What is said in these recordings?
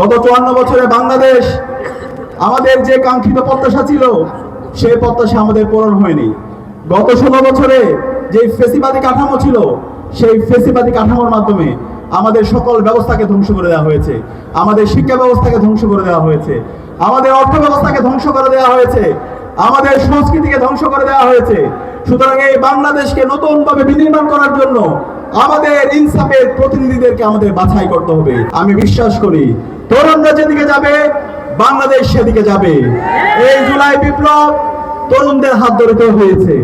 গত চুয়ান্ন বছরে বাংলাদেশ আমাদের যে কাঙ্ক্ষিত প্রত্যাশা ছিল, সেই প্রত্যাশা আমাদের পূরণ হয়নি। গত ষোলো বছরে যে ফেসিবাদী কাঠামো ছিল, সেই ফেসিবাদী কাঠামোর মাধ্যমে আমাদের সকল ব্যবস্থাকে ধ্বংস করে দেওয়া হয়েছে। আমাদের শিক্ষা ব্যবস্থাকে ধ্বংস করে দেওয়া হয়েছে। আমাদের অর্থ ব্যবস্থাকে ধ্বংস করে দেওয়া হয়েছে। আমাদের সংস্কৃতিকে ধ্বংস করে দেওয়া হয়েছে। সুতরাং এই বাংলাদেশকে নতুনভাবে বিনির্মাণ করার জন্য আমাদের ইনসাফের প্রতিনিধিদেরকে আমাদের বাছাই করতে হবে। আমি বিশ্বাস করি তরুণরা যেদিকে যাবে, বাংলাদেশ সেদিকে যাবে। এই জুলাই বিপ্লব তরুণদের হাত ধরে হয়েছে।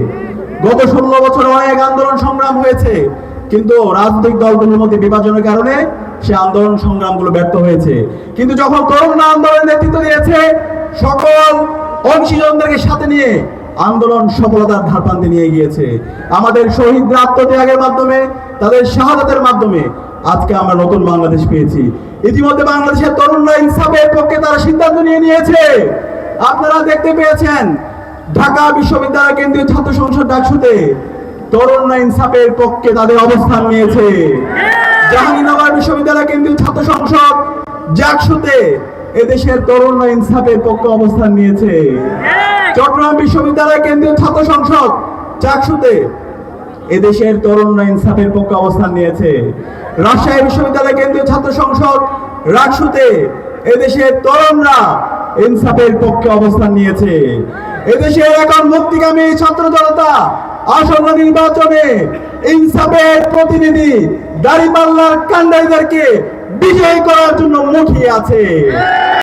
গত ষোলো বছর অনেক আন্দোলন সংগ্রাম হয়েছে, কিন্তু রাজনৈতিক দলগুলোর মধ্যে বিভাজনের কারণে সে আন্দোলন সংগ্রামগুলো ব্যর্থ হয়েছে। কিন্তু যখন তরুণরা আন্দোলনের নেতৃত্ব দিয়েছে, সকল অংশীজনদেরকে সাথে নিয়ে আন্দোলন সফলতার ধারপান্তে নিয়ে গিয়েছে। আমাদের শহীদরা আত্মত্যাগের মাধ্যমে, তাদের শাহাদাতের মাধ্যমে আজকে আমরা নতুন বাংলাদেশ পেয়েছি। ইতিমধ্যে বাংলাদেশের তরুণরা ইনসাফের পক্ষে তারা সিদ্ধান্ত নিয়ে নিয়েছে। আপনারা দেখতে পেয়েছেন, ঢাকা বিশ্ববিদ্যালয় কেন্দ্রীয় ছাত্র সংসদ ডাকসুতে তরুণরা ইনসাফের পক্ষে তাদের অবস্থান নিয়েছে। জাহাঙ্গীরনগর বিশ্ববিদ্যালয় কেন্দ্রীয় ছাত্র সংসদ জাকসুতে এদেশের তরুণরা ইনসাফের পক্ষে অবস্থান নিয়েছে। চট্টগ্রাম বিশ্ববিদ্যালয় কেন্দ্রীয় ছাত্র সংসদ চাকসুতে এদেশের তরুণরা ইনসাফের পক্ষে অবস্থান নিয়েছে। রাজশাহী বিশ্ববিদ্যালয় কেন্দ্রীয় ছাত্র সংসদ রাজশুতে এদেশের তরুণরা ইনসাফের পক্ষে অবস্থান নিয়েছে। এদেশের এখন মুক্তিগামী ছাত্র জনতা আসন্ন নির্বাচনে ইনসাফের প্রতিনিধি দাড়িপাল্লার কান্ডারিদেরকে বিজয়ী করার জন্য মুখিয়ে আছে।